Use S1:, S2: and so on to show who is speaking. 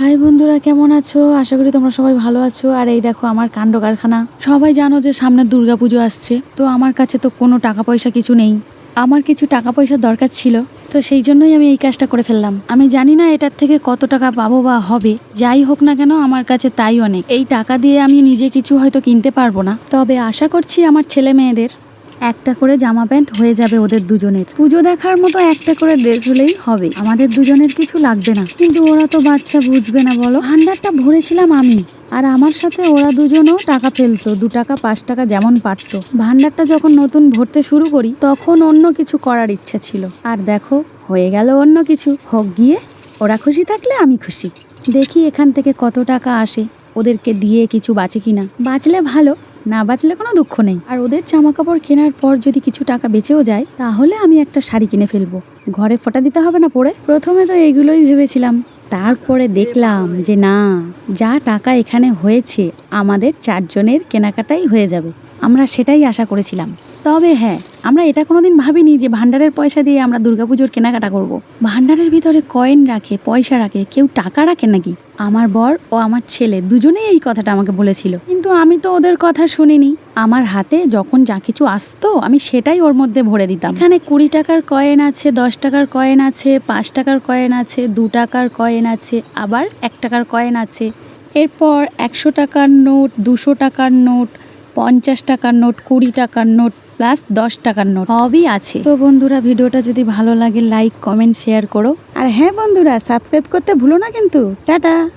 S1: High বন্ধুরা, কেমন আছো? আশা করি তোমরা সবাই ভালো আছো। আর এই দেখো, আমার কাণ্ড কারখানা। সবাই জানো যে সামনে দুর্গাপুজো আসছে। তো আমার কাছে তো কোনো টাকা পয়সা কিছু নেই। আমার কিছু টাকা পয়সার দরকার ছিল। তো সেই জন্যই আমি এই কাজটা করে ফেললাম। আমি জানি না এটার থেকে কত টাকা পাবো বা হবে। যাই হোক না কেন, আমার কাছে তাই অনেক। এই টাকা দিয়ে আমি নিজে কিছু হয়তো কিনতে পারব না। তবে আশা করছি আমার ছেলে মেয়েদের একটা করে জামা প্যান্ট হয়ে যাবে ওদের দুজনের। পুজো দেখার মতো একটা করে ড্রেস হলেই হবে। আমাদের দুজনের কিছু লাগবে না। কিন্তু ওরা তো বাচ্চা, বুঝবে না বলো। ভান্ডারটা ভরেছিলাম আমি। আর আমার সাথে ওরা দুজনও টাকা ফেলতো, দু টাকা, পাঁচ টাকা যেমন পারতো। ভান্ডারটা যখন নতুন ভরতে শুরু করি, তখন অন্য কিছু করার ইচ্ছা ছিল। আর দেখো, হয়ে গেল অন্য কিছু। হোক, গিয়ে ওরা খুশি থাকলে আমি খুশি। দেখি এখান থেকে কত টাকা আসে। ওদেরকে দিয়ে কিছু বাঁচে কিনা। বাঁচলে ভালো। না বাঁচলে কোনো দুঃখ নেই। আর ওদের জামা কাপড় কেনার পর যদি কিছু টাকা বেঁচেও যায়, তাহলে আমি একটা শাড়ি কিনে ফেলব। ঘরে ফোটা দিতে হবে না পরে প্রথমে তো এগুলোই ভেবেছিলাম। তারপরে দেখলাম যে না, যা টাকা এখানে হয়েছে, আমাদের চারজনের কেনাকাটাই হয়ে যাবে। আমরা সেটাই আশা করেছিলাম। তবে হ্যাঁ আমরা এটা কোনোদিন ভাবিনি যে ভান্ডারের পয়সা দিয়ে আমরা দুর্গাপুজোর কেনাকাটা করব। ভান্ডারের ভিতরে কয়েন রাখে, পয়সা রাখে, কেউ টাকা রাখে নাকি? আমার বর ও আমার ছেলে দুজনেই এই কথাটা আমাকে বলেছিল। কিন্তু আমি তো ওদের কথা শুনিনি। আমার হাতে যখন যা কিছু আসতো, আমি সেটাই ওর মধ্যে ভরে দিতাম। এখানে কুড়ি টাকার কয়েন আছে, দশ টাকার কয়েন আছে, পাঁচ টাকার কয়েন আছে, দু টাকার কয়েন আছে, আবার এক টাকার কয়েন আছে। এরপর একশো টাকার নোট, দুশো টাকার নোট পঞ্চাশ টাকার নোট, কুড়ি টাকার নোট, প্লাস দশ টাকার নোট, সবই আছে। তো বন্ধুরা, ভিডিওটা যদি ভালো লাগে লাইক কমেন্ট শেয়ার করো। আর হ্যাঁ বন্ধুরা সাবস্ক্রাইব করতে ভুলো না কিন্তু। টাটা!